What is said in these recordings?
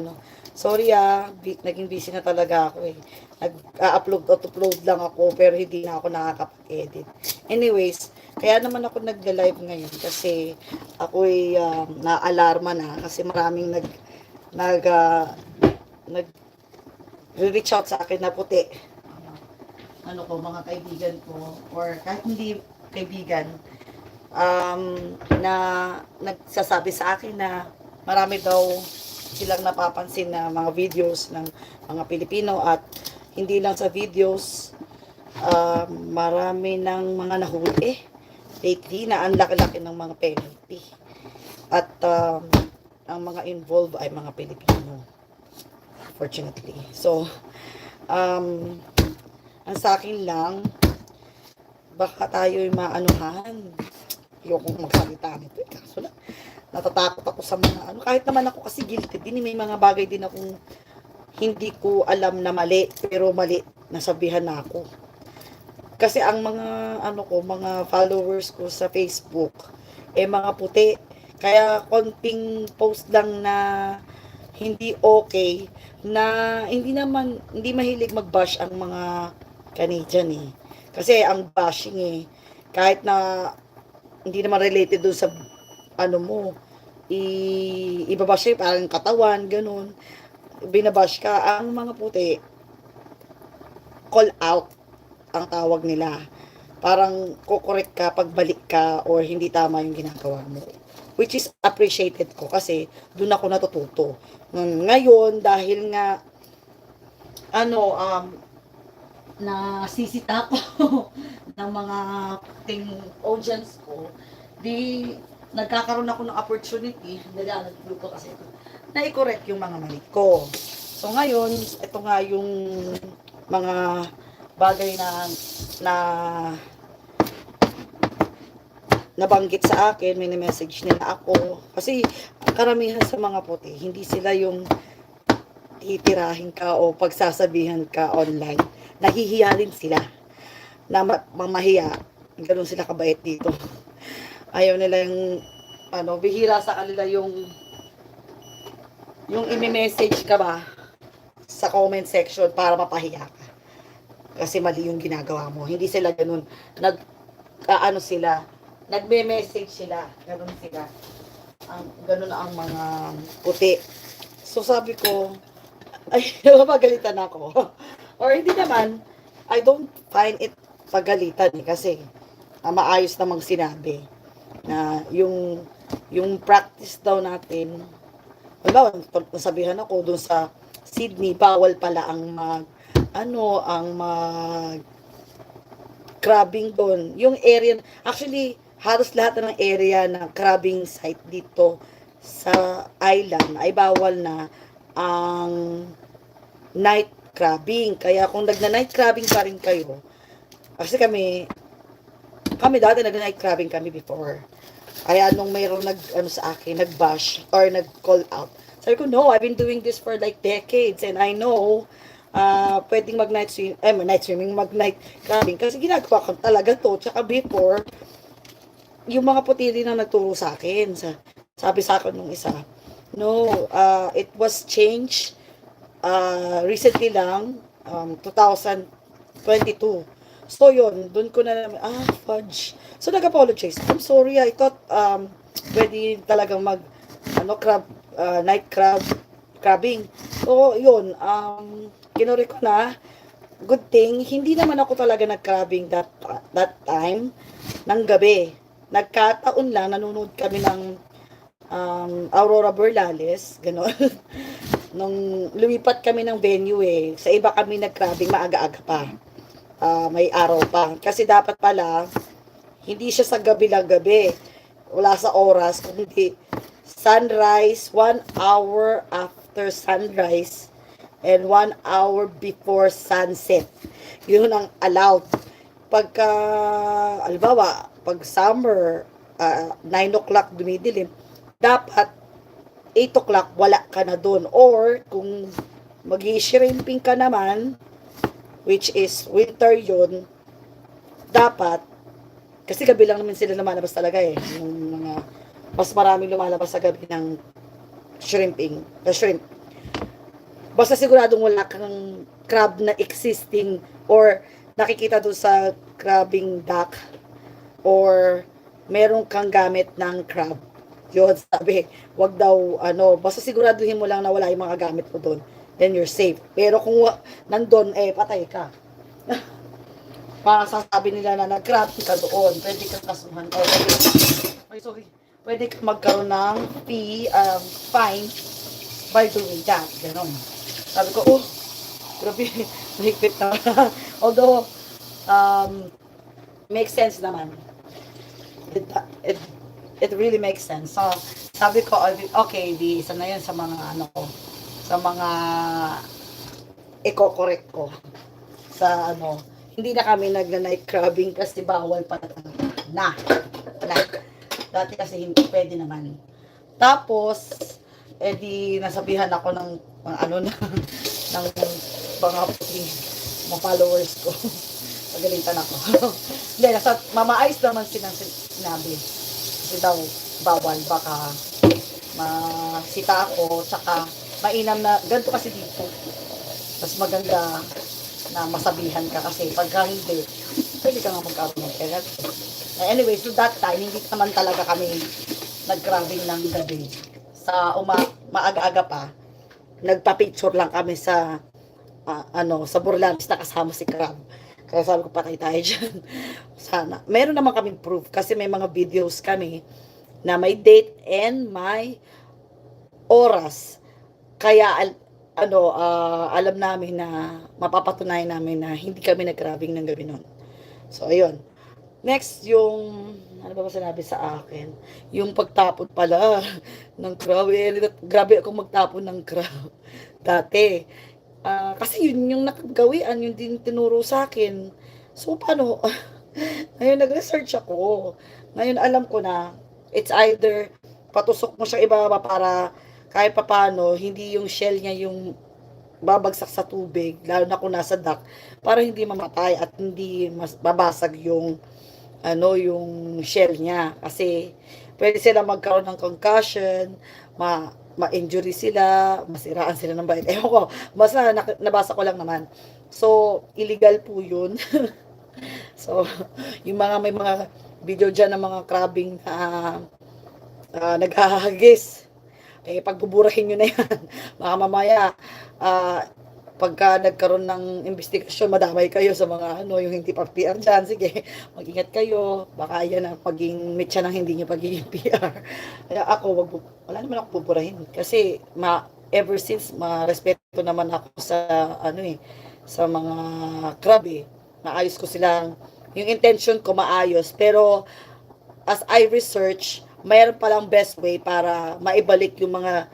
ano. Sorry ah, naging busy na talaga ako eh. Nag-upload upload lang ako pero hindi na ako nakakapag-edit. Anyways, kaya naman ako nag-live ngayon kasi ako'y um, na-alarma na kasi maraming nag nag ah, nag reach out sa akin na puti. Ano ko, mga kaibigan ko or kahit hindi kaibigan um, na nagsasabi sa akin na marami daw silang napapansin na mga videos ng mga Pilipino at hindi lang sa videos um, marami ng mga nahuli. Lately na ang laki-laki ng mga penalty. At um, ang mga involved ay mga Pilipino fortunately. So um, ang sa akin lang baka tayo'y maanuhan. Ayokong magsalita nito eh. Kaso lang, natatakot ako sa mga ano. Kahit naman ako kasi guilty din. eh. May mga bagay din akong hindi ko alam na mali. Pero mali, nasabihan na ako. Kasi ang mga ano ko, mga followers ko sa Facebook, eh mga puti. Kaya konting post lang na hindi okay na hindi naman hindi mahilig mag-bash ang mga Canadian eh. Kasi ang bashing eh kahit na hindi naman related doon sa ano mo i ibabash siya parang katawan ganun. Binabash ka ang mga puti call out ang tawag nila. Parang kukorek ka pagbalik ka or hindi tama yung ginagawa mo. Which is appreciated ko kasi doon ako natututo. Ng- ngayon dahil nga ano um na sisita ko ng mga ting audience ko, di nagkakaroon ako ng opportunity, nagalag ko kasi na i-correct yung mga mali ko. So ngayon, ito nga yung mga bagay na na nabanggit sa akin, may message nila ako. Kasi karamihan sa mga puti, hindi sila yung titirahin ka o pagsasabihan ka online. Nahihiya rin sila na ma- mamahiya. Ganun sila kabait dito. Ayaw nila yung, ano, bihira sa kanila yung, yung imi-message ka ba sa comment section para mapahiya ka. Kasi mali yung ginagawa mo. Hindi sila ganun. Nag, ah, ano sila, nagme-message sila. Ganun sila. Ang, ganun ang mga puti. So sabi ko, ay, mapagalitan ako. Or hindi naman, I don't find it pagalitan eh, kasi ah, maayos namang sinabi na yung yung practice daw natin wala, nasabihan ako dun sa Sydney, bawal pala ang mag ano, ang mag crabbing doon. Yung area, actually, halos lahat ng area na crabbing site dito sa island ay bawal na ang night crabbing. Kaya kung nagna-night crabbing pa rin kayo, kasi kami, kami dati nag-night crabbing kami before. Kaya nung mayroong nag, ano sa akin, nag-bash or nag-call out, sabi ko, no, I've been doing this for like decades and I know uh, pwedeng mag-night swim, eh, night swimming, mag-night crabbing. Kasi ginagawa ko talaga to. Tsaka before, yung mga puti rin ang nagturo sa akin. Sa, sabi sa akin nung isa, no, uh, it was changed uh, recently lang, um, 2022. So, yun, dun ko na naman, ah, fudge. So, nag-apologize. I'm sorry, I thought, um, pwede talagang mag, ano, crab, uh, night crab, crabbing. So, yun, um, kinuri ko na, good thing, hindi naman ako talaga nag-crabbing that, that time, ng gabi. Nagkataon lang, nanonood kami ng um, Aurora Berlales, gano'n. Nung lumipat kami ng venue eh, sa iba kami nag-crabbing maaga-aga pa. Ah, may araw pa. Kasi dapat pala, hindi siya sa gabi lang gabi. Wala sa oras, kundi sunrise, one hour after sunrise, and one hour before sunset. Yun ang allowed. Pagka, alibawa, pag summer, ah, 9 o'clock dumidilim, dapat 8 o'clock wala ka na doon. Or, kung mag shrimping ka naman, which is winter yun, dapat, kasi gabi lang naman sila lumalabas talaga eh. Yung mga, mas maraming lumalabas sa gabi ng shrimping, na shrimp. Basta siguradong wala kang crab na existing or nakikita doon sa crabbing dock or meron kang gamit ng crab. Yun, sabi, wag daw, ano, basta siguraduhin mo lang na wala yung mga gamit mo doon. Then you're safe. Pero kung nandun, eh, patay ka. Masasabi nila na nag-crab ka doon. Pwede kang kasuhan. Oh, pwede, ay, sorry. Pwede kang magkaroon ng fee, um, fine by doing that. Ganon. Sabi ko, oh, grabe, mahigpit na. Although, um, makes sense naman. It, it, it really makes sense. So, sabi ko, okay, di, isa na yun sa mga, ano sa mga i-correct ko. Sa, ano, hindi na kami nagna-night crabbing kasi bawal pa na. Na. Dati kasi hindi pwede naman. Tapos, eh di nasabihan ako ng mga ano na ng mga mga followers ko. Pagalitan ako. Hindi, nasa mamaayos naman silang sin- sinabi. Kasi daw, bawal, baka masita ako, tsaka mainam na, ganito kasi dito. Mas maganda na masabihan ka kasi pagka hindi, pwede ka nga magkaroon ng pera. Anyway, so that time, hindi naman talaga kami nag-grabbing ng gabi. Sa uma, maaga-aga pa, nagpa-picture lang kami sa ah, ano, sa Burlanis na kasama si Crab. Kaya sabi ko, patay tayo dyan. Sana. Meron naman kaming proof kasi may mga videos kami na may date and may oras. Kaya, al- ano, ah, alam namin na mapapatunayan namin na hindi kami nag-grabbing ng gabi nun. So, ayun. Next, yung, ano ba ba sinabi sa akin? Yung pagtapon pala ng crab. Eh, grabe akong magtapon ng crab. Dati. Ah, kasi yun yung nakagawian, yung din tinuro sa akin. So, paano? Ngayon, nag-research ako. Ngayon, alam ko na, it's either patusok mo siya ibaba para kahit papano, hindi yung shell niya yung babagsak sa tubig, lalo na kung nasa dock, para hindi mamatay at hindi mas babasag yung ano yung shell niya kasi pwede sila magkaroon ng concussion, ma ma-injury sila, masiraan sila ng bait. Ewan ko, basta nak- nabasa ko lang naman. So, illegal po yun. so, yung mga may mga video dyan ng mga crabbing na uh, naghahagis, eh, pagbuburahin nyo na yan. Baka mamaya, ah, pagka nagkaroon ng investigasyon, madamay kayo sa mga ano, yung hindi pa PR dyan. Sige, mag-ingat kayo. Baka yan ang paging mitya ng hindi nyo pagiging PR. Kaya ako, wag, wala naman ako pupurahin. Kasi, ma, ever since, ma-respeto naman ako sa, ano eh, sa mga crab eh. Maayos ko silang, yung intention ko maayos. Pero, as I research, mayroon palang best way para maibalik yung mga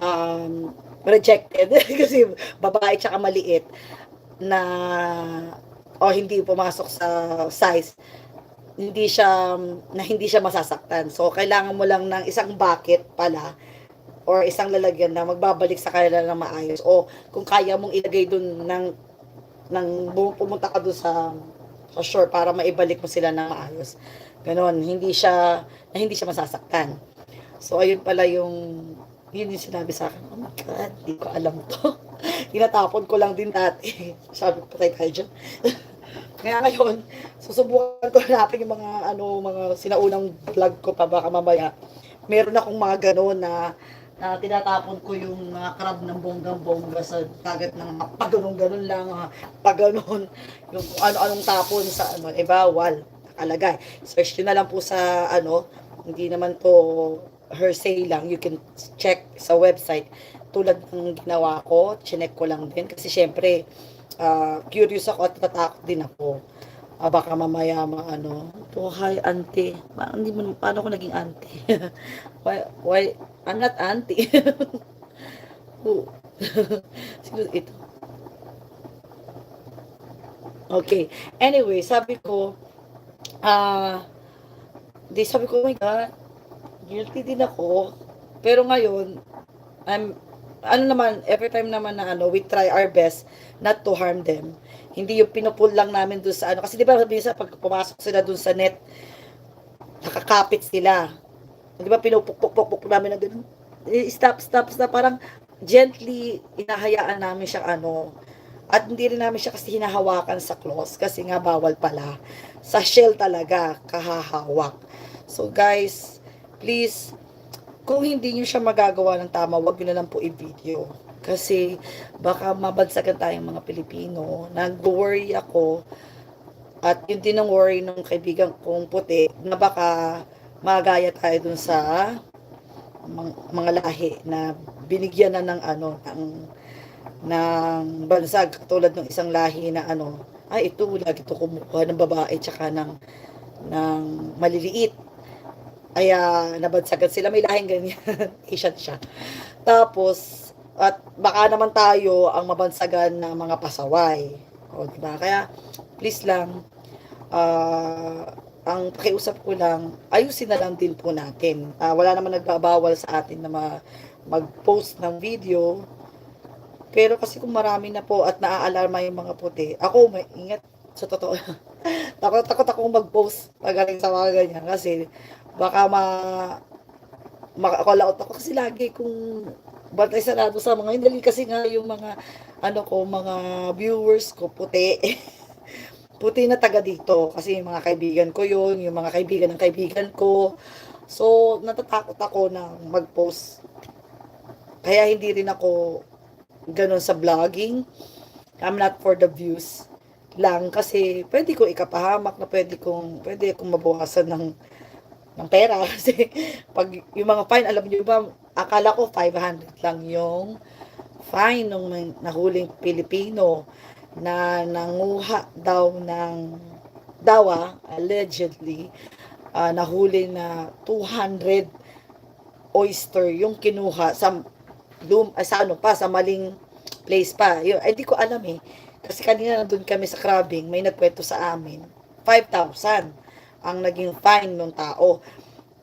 um, rejected kasi babae tsaka maliit na o hindi pumasok sa size hindi siya na hindi siya masasaktan. So kailangan mo lang ng isang bucket pala or isang lalagyan na magbabalik sa kanila ng maayos o kung kaya mong ilagay dun ng ng pumunta ka dun sa sa shore para maibalik mo sila ng maayos. Ganon, hindi siya na hindi siya masasaktan. So ayun pala yung yun yung sinabi sa akin, oh my God, di ko alam to. Tinatapon ko lang din dati. Sabi ko, patay tayo dyan. Kaya ngayon, susubukan ko hanapin yung mga, ano, mga sinaunang vlog ko pa, baka mamaya. Meron akong mga gano'n na, na tinatapon ko yung mga crab ng bonggang-bongga sa dagat ng paganon-ganon lang, ah, paganon, yung ano-anong tapon sa, ano, eh, bawal, nakalagay. Search nyo na lang po sa, ano, hindi naman to hearsay lang, you can check sa website. Tulad ng ginawa ko, chinek ko lang din. Kasi syempre, ah, curious ako at natatakot din ako. Ah, baka mamaya maano, to hi auntie. Ba, hindi mo, paano ko naging auntie? why, why, I'm not auntie. Who? Sino ito? Okay. Anyway, sabi ko, ah, di sabi ko, oh my God, guilty din ako. Pero ngayon, I'm, ano naman, every time naman na ano, we try our best not to harm them. Hindi yung pinupul lang namin dun sa ano. Kasi di ba, minsan pag pumasok sila dun sa net, nakakapit sila. Di ba, pinupukpukpukpuk namin na ganun. Eh, Stop, stop, stop. Parang, gently, inahayaan namin siya ano, at hindi rin namin siya kasi hinahawakan sa claws kasi nga bawal pala. Sa shell talaga, kahahawak. So guys, please, kung hindi nyo siya magagawa ng tama, wag nyo na lang po i-video. Kasi baka mabagsagan tayong mga Pilipino. Nag-worry ako at yun din ang worry ng kaibigan kong puti na baka magaya tayo dun sa mga, mga lahi na binigyan na ng ano ng ng bansag katulad ng isang lahi na ano ay ito lagi ito kumukuha ng babae tsaka ng ng maliliit. Ay ah, nabagsagan sila may lahing ganyan. Asian siya. Tapos at baka naman tayo ang mabansagan ng mga pasaway. O di ba kaya please lang ah ang pakiusap ko lang, ayusin na lang din po natin. Ah, wala naman nagbabawal sa atin na ma- mag-post ng video. Pero kasi kung marami na po at naaalarma yung mga puti, ako may ingat sa totoo. takot takot akong mag-post pagaling sa mga ganyan kasi baka ma makakalaot ako kasi lagi kung bantay sarado sa mga hindi kasi nga yung mga ano ko mga viewers ko puti puti na taga dito kasi yung mga kaibigan ko yun, yung mga kaibigan ng kaibigan ko. So, natatakot ako na mag-post. Kaya hindi rin ako ganun sa vlogging. I'm not for the views lang kasi pwede ko ikapahamak na pwede kong pwede kong mabawasan ng ng pera kasi pag yung mga fine alam niyo ba akala ko 500 lang yung fine nung nahuling Pilipino na nanguha daw ng dawa, allegedly, ah, nahuli na 200 oyster yung kinuha sa lum, ah, sa ano pa, sa maling place pa. Yun, ay, di ko alam eh. Kasi kanina nandun kami sa crabbing, may nagkwento sa amin. 5,000 ang naging fine ng tao.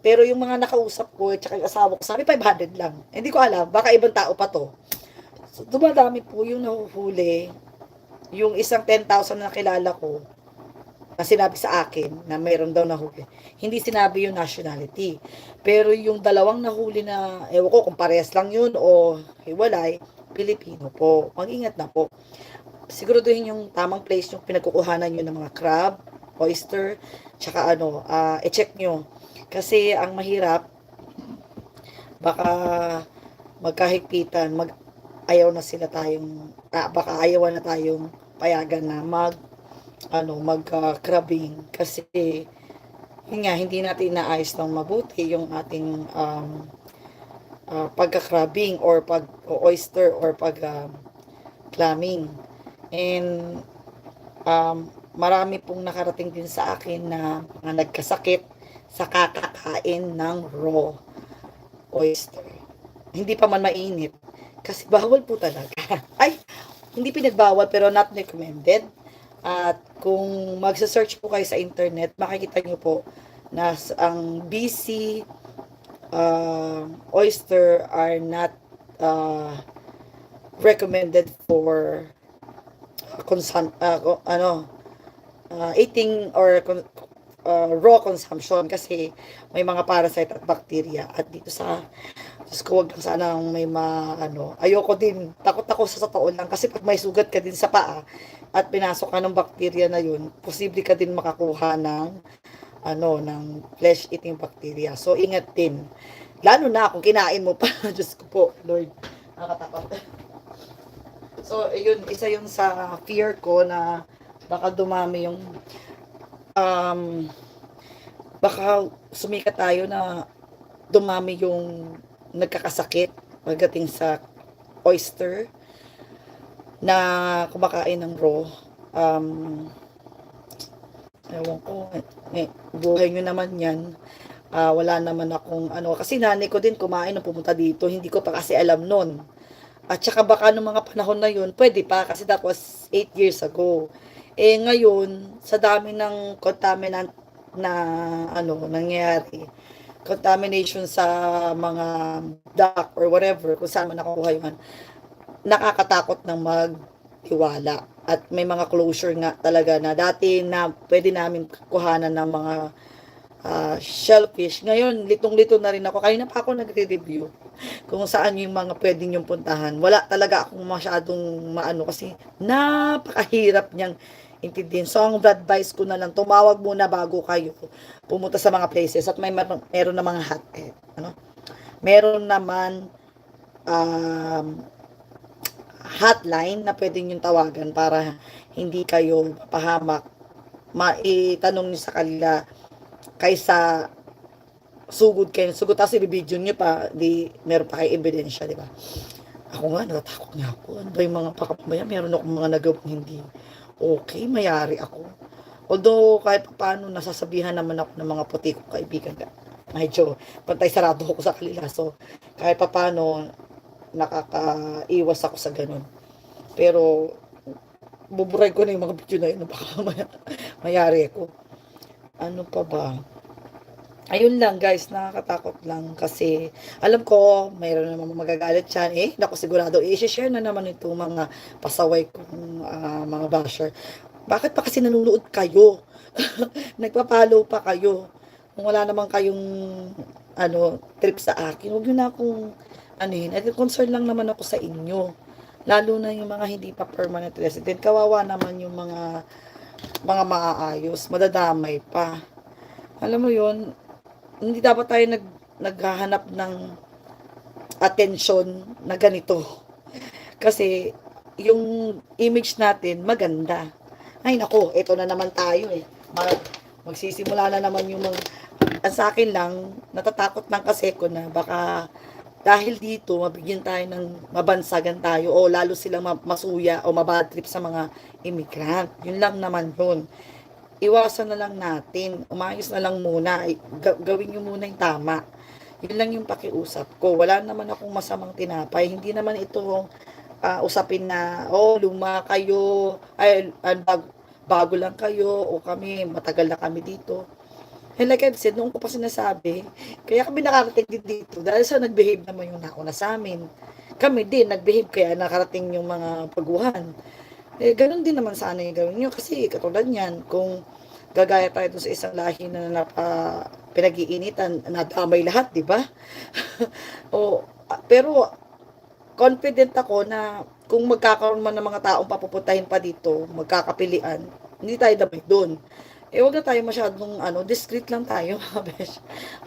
Pero yung mga nakausap ko, at saka yung asawa ko, sabi 500 lang. Hindi ko alam, baka ibang tao pa to. So, dumadami po yung nahuhuli yung isang 10,000 na kilala ko, na sinabi sa akin na mayroon daw nahuli. Hindi sinabi yung nationality. Pero yung dalawang nahuli na, ewan ko kung parehas lang yun o hiwalay, Pilipino po. Mag-ingat na po. Siguraduhin yung tamang place yung pinagkukuhanan nyo ng mga crab, oyster, tsaka ano, ah, i-check nyo. Kasi ang mahirap, baka magkahigpitan, mag ayaw na sila tayong ah, baka ayaw na tayong payagan na mag ano mag uh, kasi yun nga hindi natin naayos ng mabuti yung ating um, uh, pagka-crabbing or pag oyster or pag uh, and um, marami pong nakarating din sa akin na mga nagkasakit sa kakakain ng raw oyster hindi pa man mainit kasi bawal po talaga. Ay, hindi pinagbawal pero not recommended. At kung magsa-search po kayo sa internet, makikita nyo po na ang BC uh, oyster are not uh, recommended for consum uh, ano uh, eating or uh, raw consumption kasi may mga parasite at bacteria. At dito sa Diyos wag sana may ma, ano, ayoko din, takot ako sa totoo lang, kasi pag may sugat ka din sa paa, at pinasok ka ng bakterya na yun, posible ka din makakuha ng, ano, ng flesh-eating bacteria. So, ingat din. Lalo na kung kinain mo pa, Diyos ko po, Lord, nakakatakot. So, yun, isa yun sa fear ko na baka dumami yung, um, baka sumikat tayo na dumami yung nagkakasakit pagdating sa oyster na kumakain ng raw. Um, ewan ko, eh, buhay nyo naman yan. Ah, wala naman akong ano, kasi nanay ko din kumain nung pumunta dito, hindi ko pa kasi alam nun. At saka baka nung mga panahon na yun, pwede pa kasi that was 8 years ago. Eh ngayon, sa dami ng contaminant na ano nangyayari, contamination sa mga duck or whatever, kung saan man nakukuha yun, nakakatakot ng magtiwala. At may mga closure nga talaga na dati na pwede namin kuhanan ng mga ah, shellfish. Ngayon, litong-lito na rin ako. Kanina pa ako nagre-review kung saan yung mga pwedeng yung puntahan. Wala talaga akong masyadong maano kasi napakahirap niyang intindihin. So, ang advice ko na lang, tumawag muna bago kayo pumunta sa mga places at may meron, meron na mga hot eh, ano? Meron naman um, hotline na pwede yung tawagan para hindi kayo pahamak maitanong niyo sa kanila kaysa sugod kayo sugod tapos i-video niyo pa di meron pa kayo ebidensya di ba ako nga natatakot nga ako ano ba yung mga pakamaya meron akong mga nagawang hindi okay mayari ako although kahit paano nasasabihan naman ako ng mga puti kong kaibigan medyo pantay sarado ako sa kanila so kahit paano nakakaiwas ako sa ganun. Pero, buburay ko na yung mga video na yun, baka maya, mayari ako. Ano pa ba? Ayun lang guys, nakakatakot lang kasi alam ko, mayroon naman magagalit yan. Eh, naku sigurado, i-share na naman itong mga pasaway kong ah, mga basher. Bakit pa kasi nanonood kayo? Nagpa-follow pa kayo. Kung wala naman kayong ano, trip sa akin, huwag na akong ano yun, at concern lang naman ako sa inyo. Lalo na yung mga hindi pa permanent resident. Kawawa naman yung mga mga maaayos, madadamay pa. Alam mo yun, hindi dapat tayo nag, naghahanap ng attention na ganito. Kasi yung image natin maganda. Ay nako, ito na naman tayo eh. Mag, magsisimula na naman yung mga ang sa akin lang, natatakot lang kasi ko na baka dahil dito, mabigyan tayo ng mabansagan tayo o lalo silang ma- masuya o mabad trip sa mga immigrant. Yun lang naman yun. Iwasan na lang natin. Umayos na lang muna. Gawin nyo muna yung tama. Yun lang yung pakiusap ko. Wala naman akong masamang tinapay. Hindi naman ito ah, usapin na, oh, luma kayo, ay, bago, bago lang kayo, o kami, matagal na kami dito. And like I said, noong ko pa sinasabi, kaya kami nakarating din dito dahil sa nag-behave naman yung nauna sa amin. Kami din, nag-behave kaya nakarating yung mga paguhan. Eh, ganun din naman sana yung gawin nyo. Kasi katulad yan, kung gagaya tayo sa isang lahi na napa, pinag-iinitan, nadamay lahat, di ba? o, pero, confident ako na kung magkakaroon man ng mga taong papupuntahin pa dito, magkakapilian, hindi tayo damay doon eh wag na tayo masyadong ano, discreet lang tayo mga besh.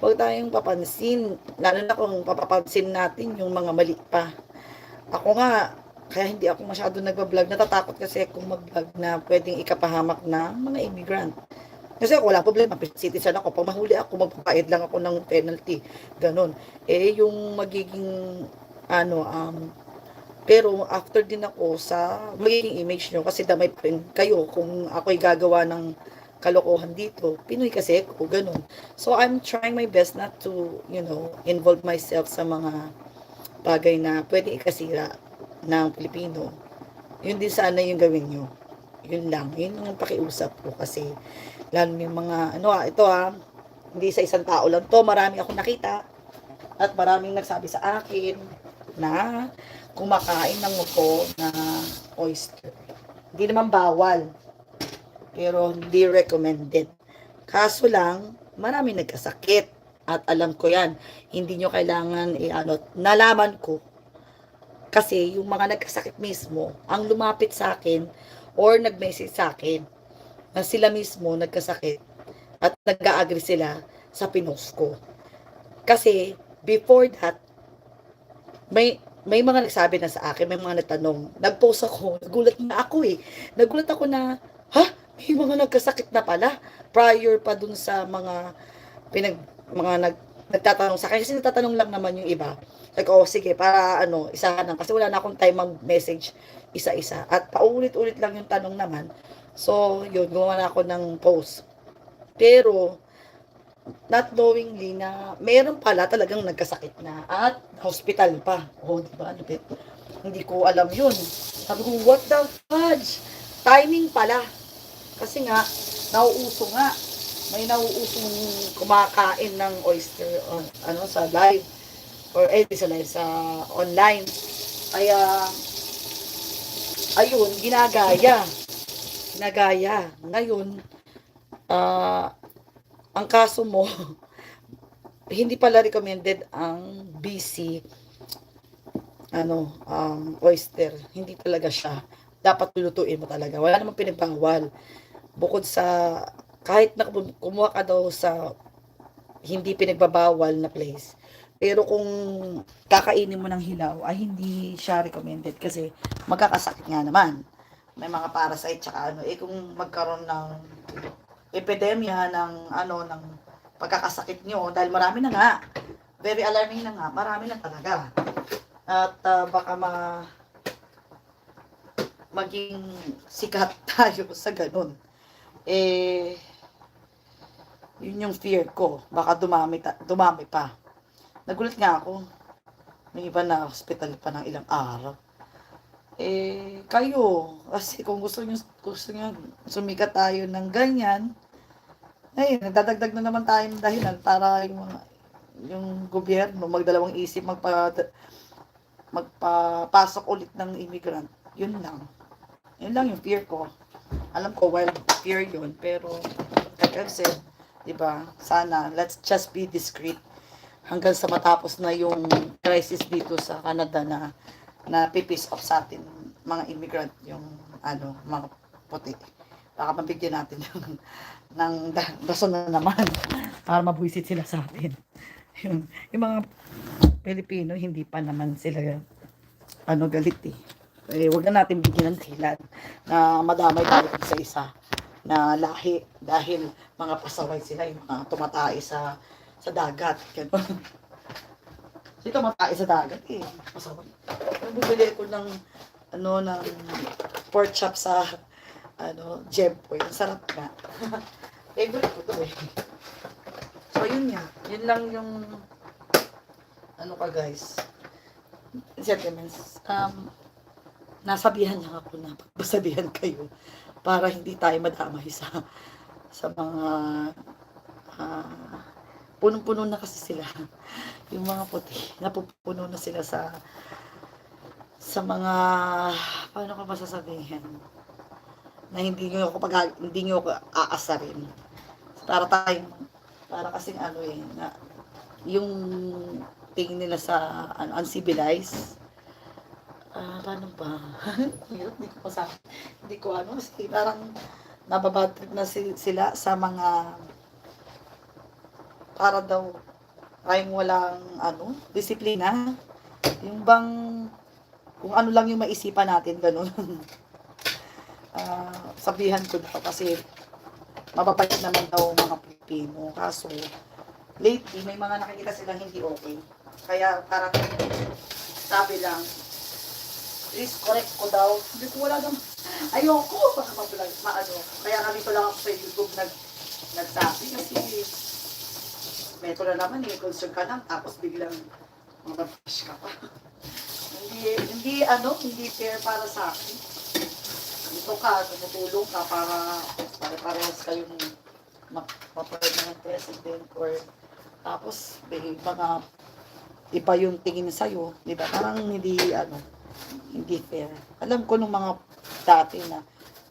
Wag tayong papansin, lalo na kung papapansin natin yung mga mali pa. Ako nga, kaya hindi ako masyado nagbablog. Natatakot kasi kung mag-vlog na pwedeng ikapahamak na mga immigrant. Kasi ako wala problema, citizen ako. Pag mahuli ako, magpapayad lang ako ng penalty. Ganon. Eh, yung magiging, ano, um, pero after din ako sa magiging image nyo, kasi damay pa rin kayo kung ako'y gagawa ng kalokohan dito. Pinoy kasi ako, ganun. So, I'm trying my best not to, you know, involve myself sa mga bagay na pwede ikasira ng Pilipino. Yun din sana yung gawin nyo. Yun lang. Yun yung pakiusap ko kasi lalo yung mga, ano ah, ito ah, hindi sa isang tao lang to, marami akong nakita at maraming nagsabi sa akin na kumakain ng upo na oyster. Hindi naman bawal pero hindi recommended. Kaso lang, marami nagkasakit. At alam ko yan, hindi nyo kailangan, eh, ano, nalaman ko. Kasi yung mga nagkasakit mismo, ang lumapit sa akin, or nag-message sa akin, na sila mismo nagkasakit, at nag-agree sila sa pinost ko. Kasi, before that, may may mga nagsabi na sa akin, may mga nagtanong, nag-post ako, nagulat na ako eh. Nagulat ako na, ha? may mga nagkasakit na pala prior pa dun sa mga pinag mga nag nagtatanong sa akin. Kasi nagtatanong lang naman yung iba. Like oh sige para ano isahan lang. Kasi wala na akong time mag-message isa-isa. At paulit-ulit lang yung tanong naman. So yun gumawa na ako ng post. Pero not knowingly na meron pala talagang nagkasakit na. At hospital pa. Oh di ba? Ano hindi ko alam yun. Sabi ko what the fudge? Timing pala. Kasi nga, nauuso nga. May nauusong kumakain ng oyster on, ano, sa live. Or eh, sa live, sa online. Kaya, ayun, ginagaya. Ginagaya. Ngayon, ah, ang kaso mo, hindi pala recommended ang BC ano, um, oyster. Hindi talaga siya. Dapat lulutuin mo talaga. Wala namang pinagbawal. Bukod sa, kahit na kum- kumuha ka daw sa hindi pinagbabawal na place. Pero kung kakainin mo ng hilaw, ay hindi siya recommended kasi magkakasakit nga naman. May mga parasite tsaka ano. Eh kung magkaroon ng epidemya ng ano ng pagkakasakit nyo dahil marami na nga. Very alarming na nga. Marami na talaga. At ah, baka ma maging sikat tayo sa ganun. Eh, yun yung fear ko. Baka dumami, ta- dumami pa. Nagulat nga ako. May iba na hospital pa ng ilang araw. Eh, kayo, kasi kung gusto nyo, gusto nyo sumikat tayo ng ganyan, ay, nagdadagdag na naman tayo ng dahilan para yung mga yung gobyerno magdalawang isip magpa magpapasok ulit ng immigrant. Yun lang. Yun lang yung fear ko. Alam ko, wild fear yun. Pero, like I've said, di ba, sana, let's just be discreet. Hanggang sa matapos na yung crisis dito sa Canada na na pipis off sa atin mga immigrant yung ano mga puti. Baka mabigyan natin ng, ng rason na naman para mabuisit sila sa atin. Yung, yung mga Pilipino hindi pa naman sila ano galit eh. Eh, wag na natin bigyan ng dahilan na madamay tayo sa isa na lahi dahil mga pasaway sila yung mga tumatay sa sa dagat. Ganun. Kasi tumatay sa dagat eh. Pasaway. Bumili ko ng ano ng pork chop sa ano, Jebboy. Ang sarap nga. Favorite ko to eh. So, yun nga. Yun lang yung ano ka guys. Sentiments. Um, nasabihan niya ako na pagbasabihan kayo para hindi tayo madamay sa sa mga ah, punong-puno na kasi sila. Yung mga puti napupuno na sila sa sa mga paano ko masasabihin? Na hindi nyo ako pag hindi nyo ako aasarin. Para tayong para kasing ano eh na yung tingin nila sa ano uncivilized Ah, paano ba? Hirap, hindi ko masabi. Hindi ko ano, kasi parang nababad trip na si- sila sa mga para daw tayong walang ano, disiplina. Yung bang kung ano lang yung maisipan natin, ganun. Ah, sabihan ko daw kasi mababait naman daw mga Pilipino. Kaso, lately, may mga nakikita silang hindi okay. Kaya parang sabi lang, please correct ko daw. Hindi ko wala naman. Ayoko, baka mabulag, maano. Kaya nga dito lang ako sa YouTube nag, nagsabi kasi meto na naman eh, concern ka lang, tapos biglang mababash ka pa. hindi, hindi ano, hindi fair para sa akin. Dito ka, tumutulong ka para pare-parehas kayong ng president or tapos may mga iba yung tingin sa'yo, di ba? Parang hindi, ano, hindi fair. Alam ko nung mga dati na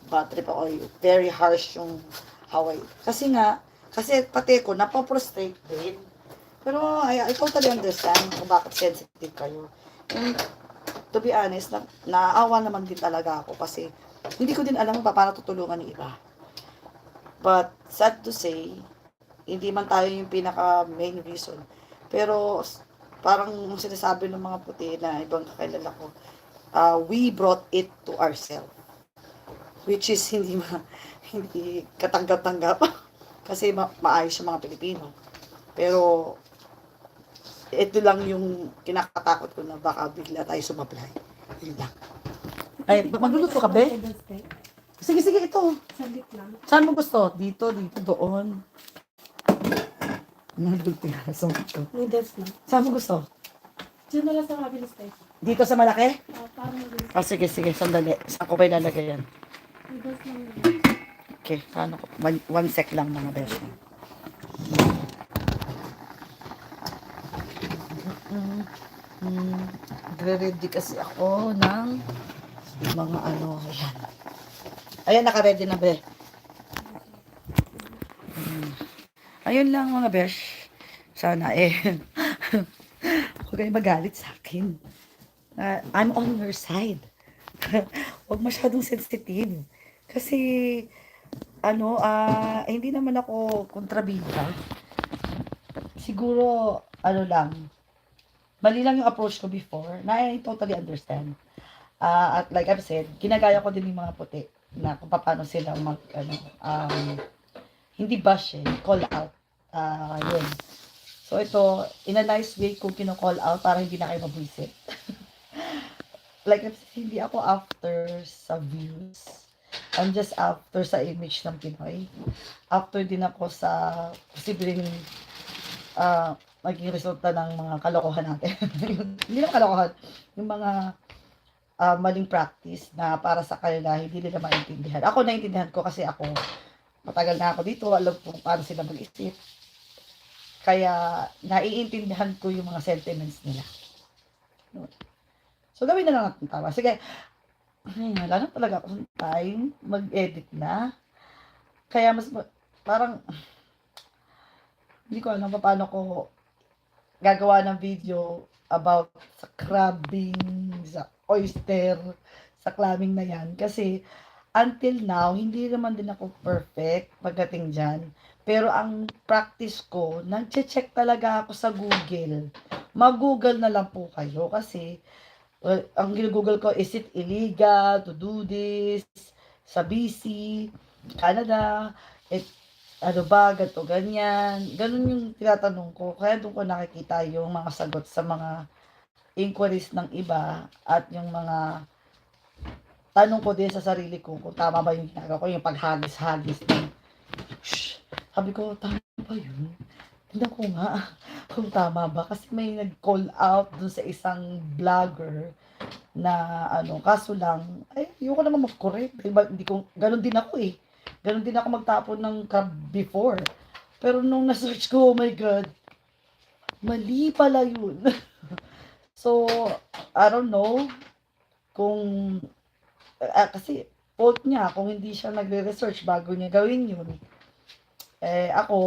bad trip ako, very harsh yung Hawaii. Kasi nga, kasi pati ko, napaprostrate din. Pero I, I totally understand kung bakit sensitive kayo. And to be honest, na, naaawa naman din talaga ako kasi hindi ko din alam kung paano tutulungan ng iba. But sad to say, hindi man tayo yung pinaka main reason. Pero parang sinasabi ng mga puti na ibang kakilala ko, uh, we brought it to ourselves. Which is hindi ma, hindi katanggap-tanggap. Kasi ma- maayos yung mga Pilipino. Pero ito lang yung kinakatakot ko na baka bigla tayo sumablay. Yun lang. Ay, magluluto ka, be? Sige, sige, ito. Saglit lang. Saan mo gusto? Dito, dito, doon. Nagulti na sa ito. Noodles lang. Saan mo gusto? Diyan na lang sa mabilis tayo. Dito sa malaki? Noodles. Ah, sige, sige, sandali. Saan ko ba ilalagay yan? Okay, paano ko? One, one sec lang mga beso. Mm, Nagre-ready kasi ako ng mga ano, ayan. Ayan, naka-ready na be. Mm. Ayun lang mga besh. Sana eh. Huwag kayong magalit sa akin. Ah, I'm on your side. Huwag masyadong sensitive. Kasi, ano, ah, hindi naman ako kontrabida. Siguro, ano lang, mali lang yung approach ko before, na I totally understand. Ah, at like I've said, ginagaya ko din yung mga puti na kung paano sila mag, ano, um, hindi bash eh, call out. Ah, yun. So ito, in a nice way ko kino-call out para hindi na kayo mabwisit. like hindi ako after sa views. I'm just after sa image ng Pinoy. After din ako sa posibleng ah magiging resulta ng mga kalokohan natin. hindi na kalokohan. Yung mga ah, maling practice na para sa kanila hindi nila maintindihan. Ako naintindihan ko kasi ako matagal na ako dito, alam ko paano sila mag-isip. Kaya naiintindihan ko yung mga sentiments nila. Yun. So gawin na lang natin tama. Sige, ay, wala na talaga akong time mag-edit na. Kaya mas ma- parang hindi ko alam pa paano ko gagawa ng video about sa crabbing, sa oyster, sa clamming na yan. Kasi until now, hindi naman din ako perfect pagdating dyan. Pero ang practice ko, nag-check talaga ako sa Google. Mag-Google na lang po kayo kasi well, ang ginugoogle ko, is it illegal to do this sa BC, Canada, it, ano ba, ganito, ganyan. Ganun yung tinatanong ko. Kaya doon ko nakikita yung mga sagot sa mga inquiries ng iba at yung mga tanong ko din sa sarili ko kung tama ba yung ginagawa ko, yung paghagis-hagis ng Shh! Sabi ko, tama ba yun? Tingnan ko nga kung tama ba. Kasi may nag-call out dun sa isang vlogger na ano, kaso lang, ay, ayoko naman mag-correct. Hindi ko, ganun din ako eh. Ganun din ako magtapon ng crab before. Pero nung na-search ko, oh my God, mali pala yun. so, I don't know kung, ah, kasi fault niya kung hindi siya nagre-research bago niya gawin yun. Eh, ako,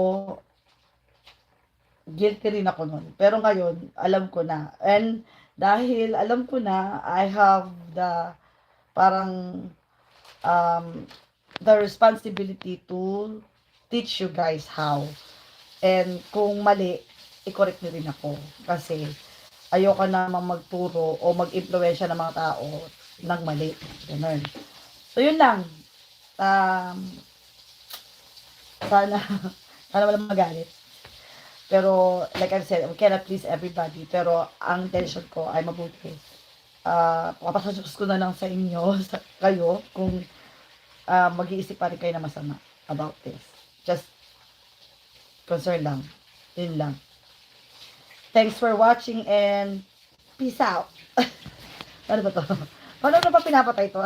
guilty rin ako nun. Pero ngayon, alam ko na. And dahil alam ko na, I have the parang um, the responsibility to teach you guys how. And kung mali, i-correct niyo rin ako. Kasi ayoko naman magturo o mag-impluensya ng mga tao ng mali. Ganun. So, yun lang. Um, sana, sana wala magalit. Pero, like I said, we cannot please everybody. Pero, ang intention ko ay mabuti. Uh, papasasos ko na lang sa inyo, sa kayo, kung uh, mag-iisip pa rin kayo na masama about this. Just, concern lang. Yun lang. Thanks for watching and peace out. ano ba to? Paano na ba pinapatay to?